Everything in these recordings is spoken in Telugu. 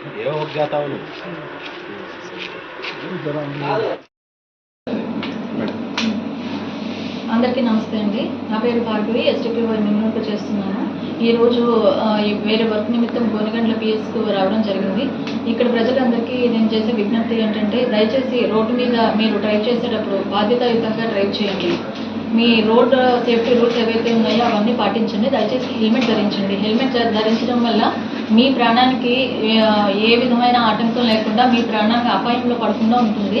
ఏ అందరికీ నమస్తే అండి. నా పేరు భార్గవి ఎస్టీపీ వారి మిమ్మల్ని చేస్తున్నాను. ఈరోజు వేరే వర్క్ నిమిత్తం గోనగండ్ల పిఎస్కు రావడం జరిగింది. ఇక్కడ ప్రజలందరికీ నేను చేసే విజ్ఞప్తి ఏంటంటే దయచేసి రోడ్డు మీద మీరు డ్రైవ్ చేసేటప్పుడు బాధ్యతాయుతంగా డ్రైవ్ చేయండి. మీ రోడ్ సేఫ్టీ రూల్స్ ఏవైతే ఉన్నాయో అవన్నీ పాటించండి. దయచేసి హెల్మెట్ ధరించండి. హెల్మెట్ ధరించడం వల్ల మీ ప్రాణానికి ఏ విధమైన ఆటంకం లేకుండా మీ ప్రాణానికి అపాయంలో పడకుండా ఉంటుంది.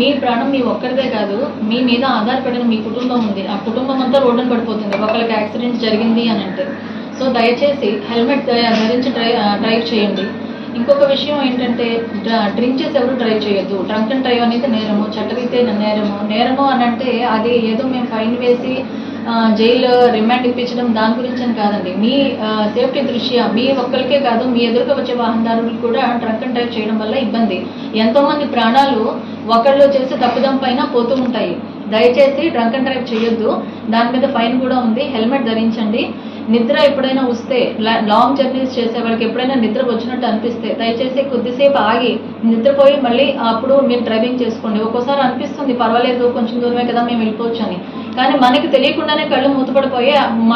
మీ ప్రాణం మీ ఒక్కరిదే కాదు మీ మీద ఆధారపడిన మీ కుటుంబం ఉంది. ఆ కుటుంబం అంతా రోడ్డున పడిపోతుంది. ఒకరికి యాక్సిడెంట్ జరిగింది అని అంటే. సో దయచేసి హెల్మెట్ ధరించి డ్రై డ్రైవ్ చేయండి. ఇంకొక విషయం ఏంటంటే డ్రింక్ చేసి ఎవరు డ్రైవ్ చేయొద్దు. డ్రంక్ అండ్ డ్రైవ్ అనేది నేరము చట్టరీతే నేరము. నేరము అని అంటే అది ఏదో మేము ఫైన్ వేసి జైలు రిమాండ్ ఇప్పించడం దాని గురించి అని కాదండి. మీ సేఫ్టీ దృష్ట్యా మీ ఒక్కరికే కాదు మీ ఎదురుకు వచ్చే వాహనదారులు కూడా ట్రంక్ అండ్ డ్రైవ్ చేయడం వల్ల ఇబ్బంది. ఎంతోమంది ప్రాణాలు ఒకళ్ళు చేసే తప్పుదం పైన పోతూ ఉంటాయి. దయచేసి డ్రంక్ అండ్ డ్రైవ్ చేయొద్దు. దాని మీద ఫైన్ కూడా ఉంది. హెల్మెట్ ధరించండి. నిద్ర ఎప్పుడైనా వస్తే లా- లాంగ్ జర్నీస్ చేసే వాళ్ళకి ఎప్పుడైనా నిద్ర వచ్చినట్టు అనిపిస్తే దయచేసి కొద్దిసేపు ఆగి నిద్రపోయి మళ్ళీ అప్పుడు మీరు డ్రైవింగ్ చేసుకోండి. ఒక్కోసారి అనిపిస్తుంది పర్వాలేదు కొంచెం దూరమే కదా మేము వెళ్ళిపోవచ్చు అని. కానీ మనకి తెలియకుండానే కళ్ళు మూతపడిపోయి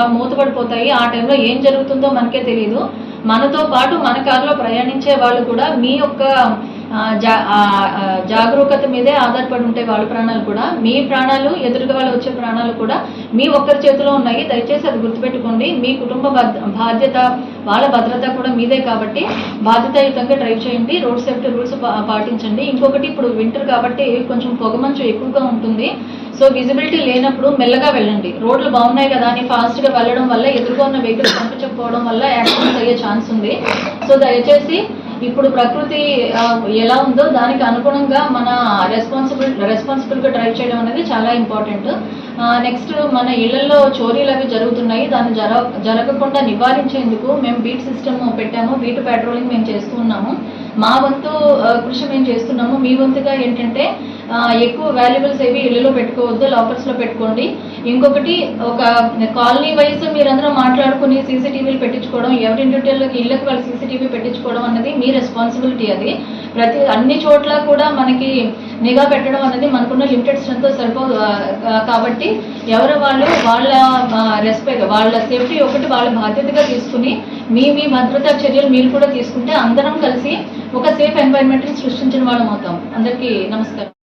మూతపడిపోతాయి. ఆ టైంలో ఏం జరుగుతుందో మనకే తెలియదు మనతో పాటు మన కారులో ప్రయాణించే వాళ్ళు కూడా మీ యొక్క జాగరూకత మీదే ఆధారపడి ఉంటాయి వాళ్ళ ప్రాణాలు కూడా మీ ప్రాణాలు ఎదురుగా వాళ్ళు వచ్చే ప్రాణాలు కూడా మీ ఒక్కరి చేతిలో ఉన్నాయి. దయచేసి అది గుర్తుపెట్టుకోండి. మీ కుటుంబ బాధ్యత వాళ్ళ భద్రత కూడా మీదే కాబట్టి బాధ్యతాయుతంగా డ్రైవ్ చేయండి. రోడ్ సేఫ్టీ రూల్స్ పాటించండి. ఇంకొకటి ఇప్పుడు వింటర్ కాబట్టి కొంచెం పొగమంచు ఎక్కువగా ఉంటుంది. సో విజిబిలిటీ లేనప్పుడు మెల్లగా వెళ్ళండి. రోడ్లు బాగున్నాయి కదా అని ఫాస్ట్గా వెళ్ళడం వల్ల ఎదురుగా ఉన్న వెహికల్స్ పంపించకపోవడం వల్ల యాక్సిడెంట్స్ అయ్యే ఛాన్స్ ఉంది. సో దయచేసి ఇప్పుడు ప్రకృతి ఎలా ఉందో దానికి అనుగుణంగా మన రెస్పాన్సిబుల్ రెస్పాన్సిబుల్గా డ్రైవ్ చేయడం అనేది చాలా ఇంపార్టెంట్ నెక్స్ట్ మన ఇళ్ళలో చోరీలు అవి జరుగుతున్నాయి. దాన్ని జర జరగకుండా నివారించేందుకు మేము బీట్ సిస్టమ్ పెట్టాము. బీట్ పెట్రోలింగ్ మేము చేస్తూ ఉన్నాము. మా వంతు కృషి మేము చేస్తున్నాము. మీ వంతుగా ఏంటంటే ఎక్కువ వాల్యుబుల్స్ ఏవి ఇళ్ళలో పెట్టుకోవద్దు లాకర్స్లో పెట్టుకోండి. ఇంకొకటి ఒక కాలనీ వైజ్ మీరందరూ మాట్లాడుకుని సీసీటీవీలు పెట్టించుకోవడం ఎవరింటిలో ఇళ్ళకి వాళ్ళు సీసీటీవీ పెట్టించుకోవడం అన్నది మీ రెస్పాన్సిబిలిటీ అది. ప్రతి అన్ని చోట్ల కూడా మనకి నిఘా పెట్టడం అనేది మనకున్న లిమిటెడ్ స్ట్రెంత్ సరిపోదు కాబట్టి ఎవరు వాళ్ళు వాళ్ళ రెస్పెక్ట్ వాళ్ళ సేఫ్టీ ఒకటి వాళ్ళ బాధ్యతగా తీసుకుని మీ మీ భద్రతా చర్యలు మీరు కూడా తీసుకుంటే అందరం కలిసి ఒక సేఫ్ ఎన్వైరన్మెంట్ని సృష్టించిన వాళ్ళం అవుతాం. అందరికీ నమస్కారం.